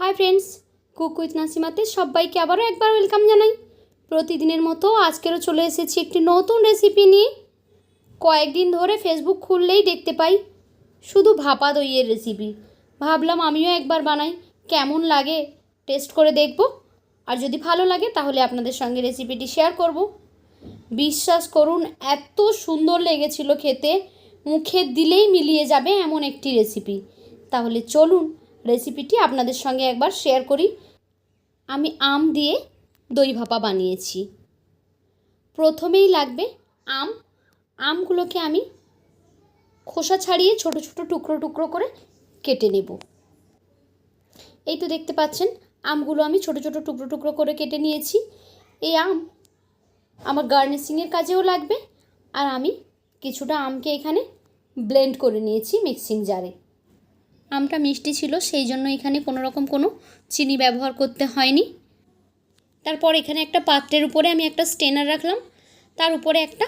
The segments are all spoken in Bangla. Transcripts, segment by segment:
হাই ফ্রেন্ডস কুক উইথ নাসিমাতে সবাইকে আবারও একবার ওয়েলকাম জানাই। প্রতিদিনের মতো আজকেরও চলে এসেছি একটি নতুন রেসিপি নিয়ে। কয়েকদিন ধরে ফেসবুক খুললেই দেখতে পাই, শুধু ভাপা দইয়ের রেসিপি ভাবলাম আমিও একবার বানাই, কেমন লাগে টেস্ট করে দেখব। আর যদি ভালো লাগে তাহলে আপনাদের সঙ্গে রেসিপিটি শেয়ার করব। বিশ্বাস করুন, এত সুন্দর লেগেছিল খেতে, মুখে দিলেই মিলিয়ে যাবে এমন একটি রেসিপি তাহলে চলুন রেসিপিটি আপনাদের সঙ্গে একবার শেয়ার করি। আমি আম দিয়ে দই ভাপা বানিয়েছি। প্রথমেই লাগবে আম। আমগুলোকে আমি খোসা ছাড়িয়ে ছোট ছোট টুকরো টুকরো করে কেটে নেব। এই তো দেখতে পাচ্ছেন, আমগুলো আমি ছোট ছোট টুকরো টুকরো করে কেটে নিয়েছি। এই আম আমার গার্নিশিংয়ের কাজেও লাগবে। আর আমি কিছুটা আমকে এখানে ব্লেন্ড করে নিয়েছি মিক্সিং জারে আমটা মিষ্টি ছিল, সেই জন্য এখানে কোনো রকম কোনো চিনি ব্যবহার করতে হয়নি। তারপর এখানে একটা পাত্রের উপরে আমি একটা স্টেনার রাখলাম। তার উপরে একটা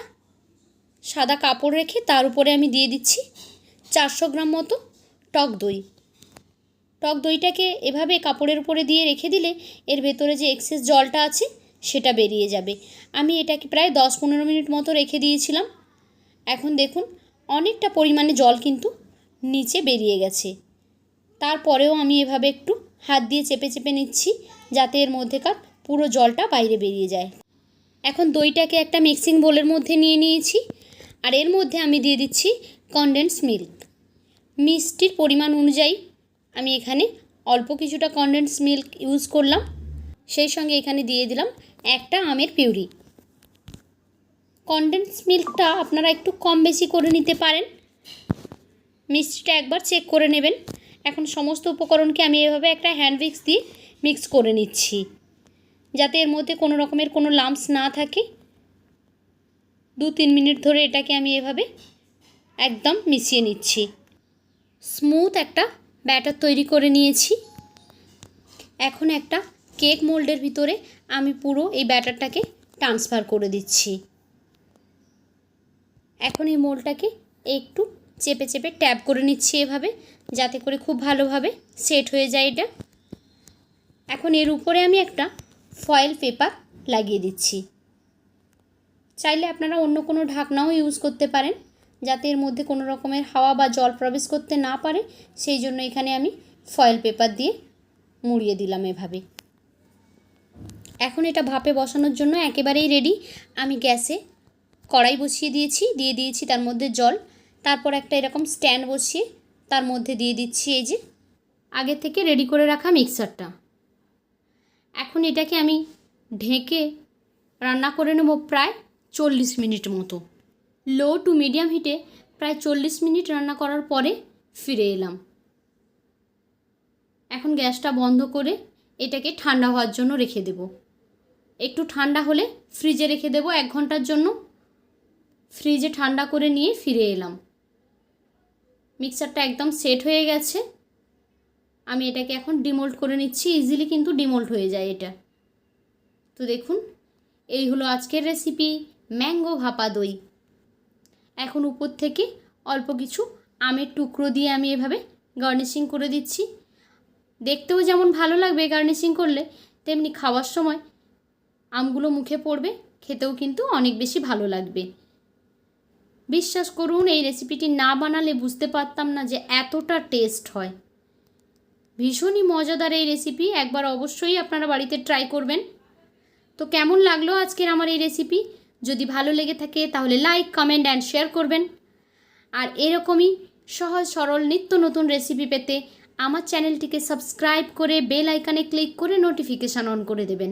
সাদা কাপড় রেখে তার উপরে আমি দিয়ে দিচ্ছি চারশো গ্রাম মতো টক দই। টক দইটাকে এভাবে কাপড়ের উপরে দিয়ে রেখে দিলে এর ভেতরে যে এক্সেস জলটা আছে, সেটা বেরিয়ে যাবে। আমি এটাকে প্রায় দশ পনেরো মিনিট মতো রেখে দিয়েছিলাম। এখন দেখুন, অনেকটা পরিমাণে জল কিন্তু নিচে বেরিয়ে গেছে। তারপরেও আমি এভাবে একটু হাত দিয়ে চেপে চেপে নিচ্ছি যাতে এর মধ্যেকার পুরো জলটা বাইরে বেরিয়ে যায়। এখন দইটাকে একটা মিক্সিং বোলের মধ্যে নিয়ে নিয়েছি আর এর মধ্যে আমি দিয়ে দিচ্ছি কনডেন্স মিল্ক মিষ্টির পরিমাণ অনুযায়ী আমি এখানে অল্প কিছুটা কনডেন্স মিল্ক ইউজ করলাম। সেই সঙ্গে এখানে দিয়ে দিলাম একটা আমের পিউরি। কনডেন্স মিল্কটা আপনারা একটু কম বেশি করে নিতে পারেন। মিষ্টিটা একবার চেক করে নেবেন। এখন সমস্ত উপকরণকে আমি এভাবে একটা হ্যান্ড মিক্স দিয়ে মিক্স করে নিচ্ছি। যাতে এর মধ্যে কোনো রকমের কোনো লাম্পস না থাকে। দু তিন মিনিট ধরে এটাকে আমি এভাবে একদম মিশিয়ে নিচ্ছি। স্মুথ একটা ব্যাটার তৈরি করে নিয়েছি। এখন একটা কেক মোল্ডের ভিতরে আমি পুরো এই ব্যাটারটাকে ট্রান্সফার করে দিচ্ছি। এখন এই মোলটাকে একটু চেপে চেপে ট্যাপ করে নিচ্ছি এভাবে। যাতে করে খুব ভালোভাবে সেট হয়ে যায় এটা। এখন এর উপরে আমি একটা ফয়েল পেপার লাগিয়ে দিচ্ছি। চাইলে আপনারা অন্য কোনো ঢাকনাও ইউজ করতে পারেন, যাতে এর মধ্যে কোনো রকমের হাওয়া বা জল প্রবেশ করতে না পারে। সেই জন্য এখানে আমি ফয়েল পেপার দিয়ে মুড়িয়ে দিলাম এভাবে। এখন এটা ভাপে বসানোর জন্য একেবারেই রেডি আমি গ্যাসে কড়াই বসিয়ে দিয়েছি, দিয়ে দিয়েছি তার মধ্যে জল। তারপর একটা এরকম স্ট্যান্ড বসিয়ে তার মধ্যে দিয়ে দিচ্ছি এই যে আগে থেকে রেডি করে রাখা মিক্সারটা। এখন এটাকে আমি ঢেকে রান্না করে নেব প্রায় চল্লিশ মিনিট মতো। লো টু মিডিয়াম হিটে প্রায় চল্লিশ মিনিট রান্না করার পরে ফিরে এলাম। এখন গ্যাসটা বন্ধ করে এটাকে ঠান্ডা হওয়ার জন্য রেখে দেব। একটু ঠান্ডা হলে ফ্রিজে রেখে দেবো এক ঘণ্টার জন্য। ফ্রিজে ঠান্ডা করে নিয়ে ফিরে এলাম। মিক্সারটা একদম সেট হয়ে গেছে। আমি এটাকে এখন ডিমোল্ড করে নিচ্ছি, ইজিলি কিন্তু ডিমোল্ড হয়ে যায় এটা। তো দেখুন, এই হলো আজকের রেসিপি, ম্যাঙ্গো ভাপা দই। এখন উপর থেকে অল্প কিছু আমের টুকরো দিয়ে আমি এভাবে গার্নিশিং করে দিচ্ছি। দেখতেও যেমন ভালো লাগবে গার্নিশিং করলে, তেমনি খাওয়ার সময় আমগুলো মুখে পড়বে, খেতেও কিন্তু অনেক বেশি ভালো লাগবে। বিশ্বাস করুন, এই রেসিপিটি না বানালে বুঝতে পারতাম না যে এতটা টেস্ট হয়। ভীষণই মজাদার এই রেসিপি একবার অবশ্যই আপনারা বাড়িতে ট্রাই করবেন। তো কেমন লাগল আজকের আমার এই রেসিপি যদি ভালো লেগে থাকে তাহলে লাইক কমেন্ট অ্যান্ড শেয়ার করবেন। আর এরকমই সহজ সরল নিত্য নতুন রেসিপি পেতে আমার চ্যানেলটিকে সাবস্ক্রাইব করে বেল আইকানে ক্লিক করে নোটিফিকেশান অন করে দেবেন।